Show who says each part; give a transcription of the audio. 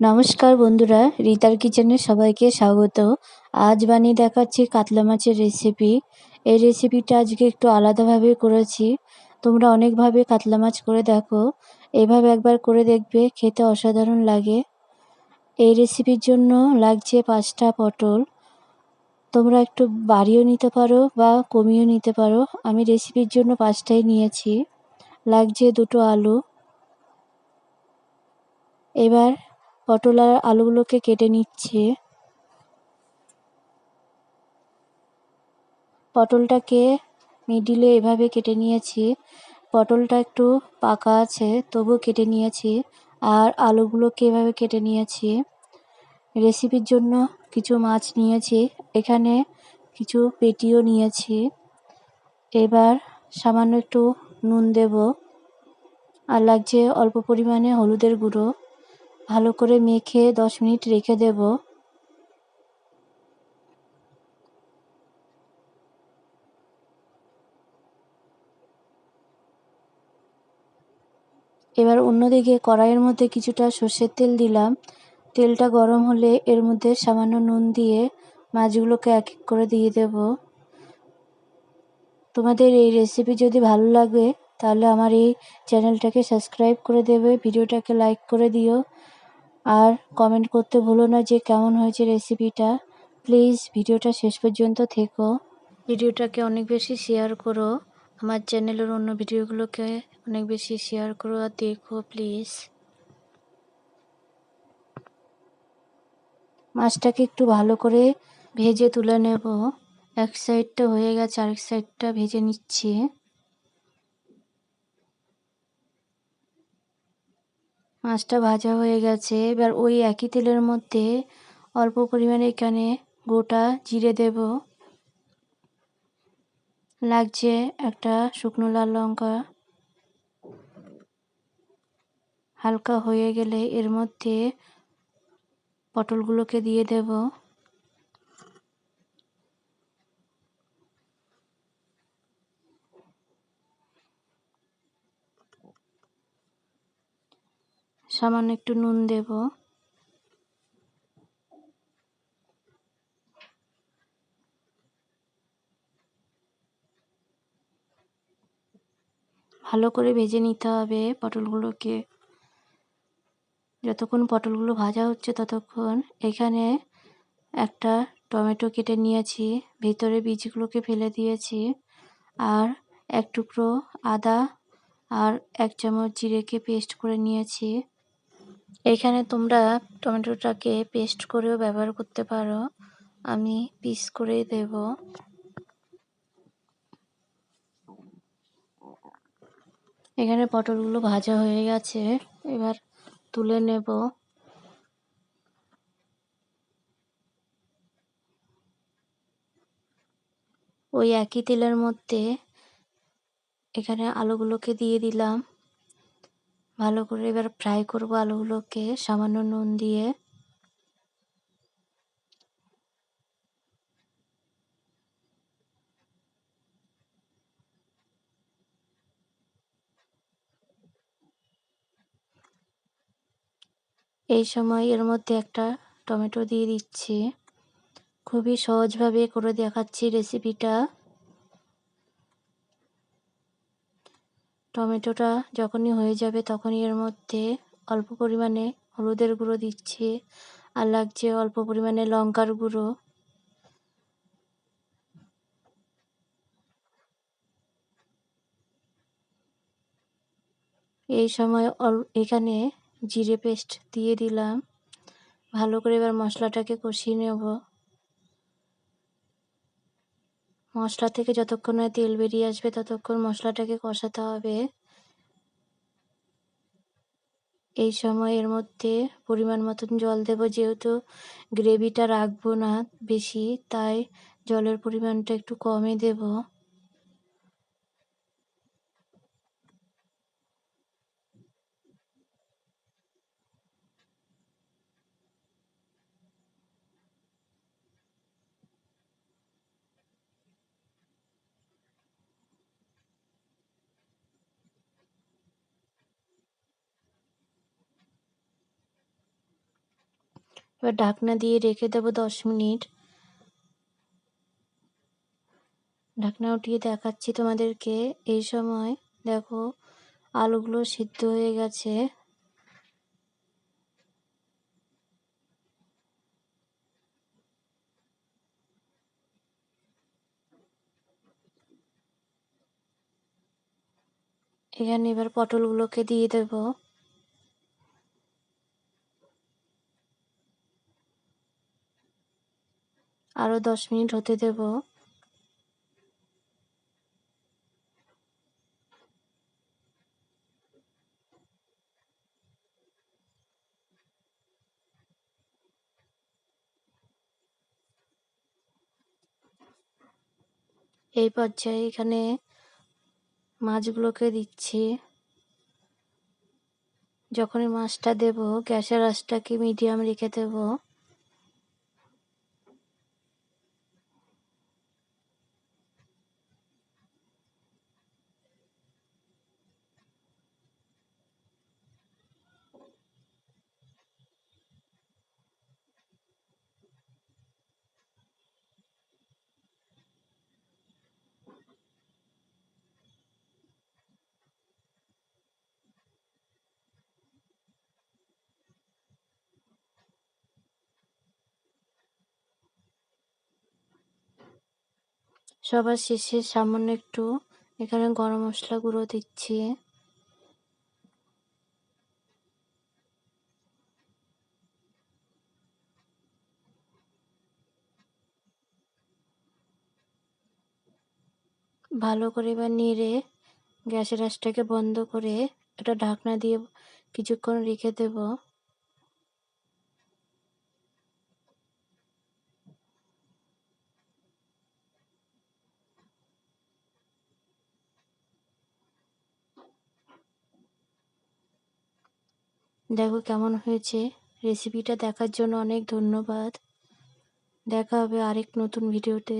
Speaker 1: নমস্কার বন্ধুরা, রিতার কিচেনে সবাইকে স্বাগত। আজ বানিয়ে দেখাচ্ছি কাতলা মাছের রেসিপি এই রেসিপিটা আজকে একটু আলাদাভাবে করেছি। তোমরা অনেকভাবে কাতলা মাছ করে দেখো। এভাবে একবার করে দেখবে, খেতে অসাধারণ লাগে। এই রেসিপির জন্য লাগছে পাঁচটা পটল। তোমরা একটু বাড়িয়েও নিতে পারো বা কমিয়েও নিতে পারো। আমি রেসিপির জন্য পাঁচটাই নিয়েছি। লাগছে দুটো আলু। এবার পটল আর আলুগুলোকে কেটে নিচ্ছে। পটলটাকে মিডিলে এভাবে কেটে নিয়েছি। পটলটা একটু পাকা আছে তবু কেটে নিয়েছি আর আলুগুলোকে এভাবে কেটে নিয়েছি। রেসিপির জন্য কিছু মাছ নিয়েছি, এখানে কিছু পেটিও নিয়েছি। এবার সামান্য একটু নুন দেব। আর লাগছে অল্প পরিমাণে হলুদের গুঁড়ো। ভালো করে মেখে দশ মিনিট রেখে দেব। এবার অন্যদিকে কড়াইয়ের মধ্যে কিছুটা সর্ষের তেল দিলাম। তেলটা গরম হলে এর মধ্যে সামান্য নুন দিয়ে মাছগুলোকে এক এক করে দিয়ে দেব। তোমাদের এই রেসিপি যদি ভালো লাগে, তাহলে আমার এই চ্যানেলটাকে সাবস্ক্রাইব করে দেবে, ভিডিওটাকে লাইক করে দিও। আর কমেন্ট করতে ভুলো না যে কেমন হয়েছে রেসিপিটা প্লিজ ভিডিওটা শেষ পর্যন্ত থেকো। ভিডিওটাকে অনেক বেশি শেয়ার করো। আমার চ্যানেলের অন্য ভিডিওগুলোকে অনেক বেশি শেয়ার করো আর দেখো প্লিজ মাছটাকে একটু ভালো করে ভেজে তুলে নেব। এক সাইডটা হয়ে গেছে আরেক সাইডটা ভেজে নিচ্ছি। মাছটা ভাজা হয়ে গেছে। এবার ওই একই তেলের মধ্যে অল্প পরিমাণে এখানে গোটা জিরে দেব। লাগছে একটা শুকনো লাল লঙ্কা। হালকা হয়ে গেলে এর মধ্যে পটলগুলোকে দিয়ে দেব। সামান্য একটু নুন দেব। ভালো করে ভেজে নিতে হবে পটলগুলোকে। যতক্ষণ পটলগুলো ভাজা হচ্ছে ততক্ষণ এখানে একটা টমেটো কেটে নিয়েছি, ভেতরে বীজগুলোকে ফেলে দিয়েছি, আর এক টুকরো আদা আর এক চামচ জিরেকে পেস্ট করে নিয়েছি। এখানে তোমরা টমেটোটাকে পেস্ট করেও ব্যবহার করতে পারো। আমি পিস করে দেব। এখানে পটলগুলো ভাজা হয়ে গেছে। এবার তুলে নেব। ওই একই তেলের মধ্যে এখানে আলুগুলোকে দিয়ে দিলাম। ভালো করে এবার ফ্রাই করব আলুগুলোকে, সামান্য নুন দিয়ে। এই সময় এর মধ্যে একটা টমেটো দিয়ে দিচ্ছি। খুবই সহজভাবে করে দেখাচ্ছি রেসিপিটা টমেটোটা যখনই হয়ে যাবে তখনই এর মধ্যে অল্প পরিমাণে হলুদের গুঁড়ো দিচ্ছি আর লাগছে অল্প পরিমাণে লঙ্কার গুঁড়ো। এই সময় এখানে জিরে পেস্ট দিয়ে দিলাম। ভালো করে এবার মশলাটাকে কষিয়ে নেব। মশলা থেকে যতক্ষণ না তেল বেরিয়ে আসবে, ততক্ষণ মশলাটাকে কষাতে হবে। এই সময় এর মধ্যে পরিমাণ মতন জল দেব, যেহেতু গ্রেভিটা রাখব না বেশি, তাই জলের পরিমাণটা একটু কমই দেব। এবার ঢাকনা দিয়ে রেখে দেবো দশ মিনিট। ঢাকনা উঠিয়ে দেখাচ্ছি তোমাদেরকে। এই সময় দেখো আলুগুলো সিদ্ধ হয়ে গেছে। এখানে এবার পটলগুলোকে দিয়ে দেব। আরও দশ মিনিট হতে দেব। এই পর্যায়ে এখানে মাছগুলোকে দিচ্ছি। যখনই মাছটা দেব, গ্যাসের আঁচটাকে মিডিয়াম রেখে দেব। সবার শেষে সামান্য একটু এখানে গরম মশলা গুঁড়ো দিচ্ছি। ভালো করে এবার নেড়ে গ্যাসের আঁচটাকে বন্ধ করে একটা ঢাকনা দিয়ে কিছুক্ষণ রেখে দেব। দেখো কেমন হয়েছে। রেসিপিটা দেখার জন্য অনেক ধন্যবাদ। দেখা হবে আরেক নতুন ভিডিওতে